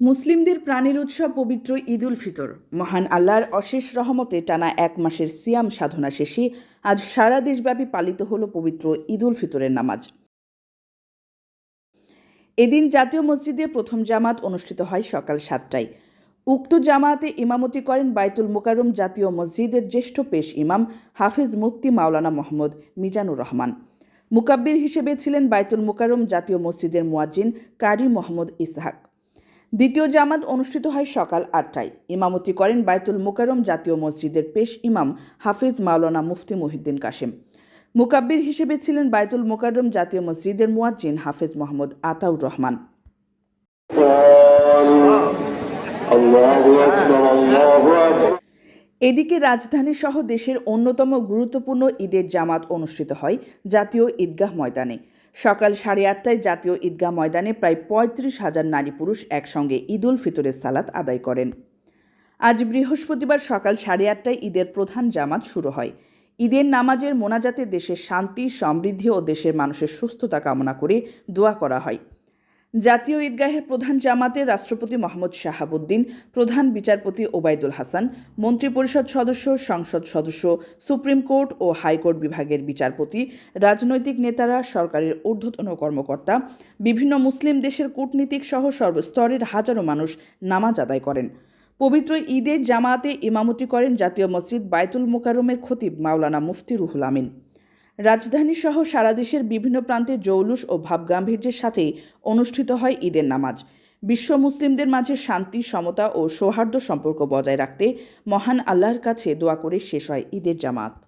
মুসলিমদের প্রাণের উৎসব পবিত্র ঈদ উল ফিতর। মহান আল্লাহর অশেষ রহমতে টানা এক মাসের সিয়াম সাধনা শেষে আজ সারা দেশব্যাপী পালিত হল পবিত্র ঈদ উল ফিতরের নামাজ। এদিন জাতীয় মসজিদে প্রথম জামাত অনুষ্ঠিত হয় সকাল সাতটায়। উক্ত জামাতে ইমামতি করেন বাইতুল মোকারম জাতীয় মসজিদের জ্যেষ্ঠ পেশ ইমাম হাফিজ মুফতি মাওলানা মোহাম্মদ মিজানুর রহমান। মুকাব্বির হিসেবে ছিলেন বাইতুল মোকারম জাতীয় মসজিদের মুয়াজ্জিন কারি মোহাম্মদ ইসহাক। দ্বিতীয় জামাত অনুষ্ঠিত হয় সকাল আটটায় ইমামতি করেন বাইতুল মোকারম জাতীয় মসজিদের পেশ ইমাম হাফিজ মাওলানা মুফতি মহিউদ্দিন কাশেম মুকাব্বির হিসেবে ছিলেন বাইতুল মোকাররম জাতীয় মসজিদের মুয়াজ্জিন হাফিজ মোহাম্মদ আতাউর রহমান الله أكبر الله أكبر এদিকে রাজধানী সহ দেশের অন্যতম গুরুত্বপূর্ণ ঈদের জামাত অনুষ্ঠিত হয় জাতীয় ঈদগাহ ময়দানে। সকাল সাড়ে আটটায় জাতীয় ঈদগাহ ময়দানে প্রায় পঁয়ত্রিশ হাজার নারী পুরুষ একসঙ্গে ঈদ উল ফিতরের সালাত আদায় করেন। আজ বৃহস্পতিবার সকাল সাড়ে আটটায় ঈদের প্রধান জামাত শুরু হয়। ঈদের নামাজের মোনাজাতে দেশের শান্তি, সমৃদ্ধি ও দেশের মানুষের সুস্থতা কামনা করে দোয়া করা হয়। জাতীয় ঈদগাহের প্রধান জামাতে রাষ্ট্রপতি মোহাম্মদ শাহাবুদ্দিন, প্রধান বিচারপতি ওবায়দুল হাসান, মন্ত্রিপরিষদ সদস্য, সংসদ সদস্য, সুপ্রিম কোর্ট ও হাইকোর্ট বিভাগের বিচারপতি, রাজনৈতিক নেতারা, সরকারের ঊর্ধ্বতন কর্মকর্তা, বিভিন্ন মুসলিম দেশের কূটনীতিক সহ সর্বস্তরের হাজারো মানুষ নামাজ আদায় করেন। পবিত্র ঈদে জামাতে ইমামতি করেন জাতীয় মসজিদ বায়তুল মোকাররমের খতিব মাওলানা মুফতি রুহুল আমিন। রাজধানী সহ সারা দেশের বিভিন্ন প্রান্তে জৌলুস ও ভাবগাম্ভীর্যের সাথে অনুষ্ঠিত হয় ঈদের নামাজ। বিশ্ব মুসলিমদের মাঝে শান্তি, সমতা ও সৌহার্দ্য সম্পর্ক বজায় রাখতে মহান আল্লাহর কাছে দোয়া করে শেষ হয় ঈদের জামাত।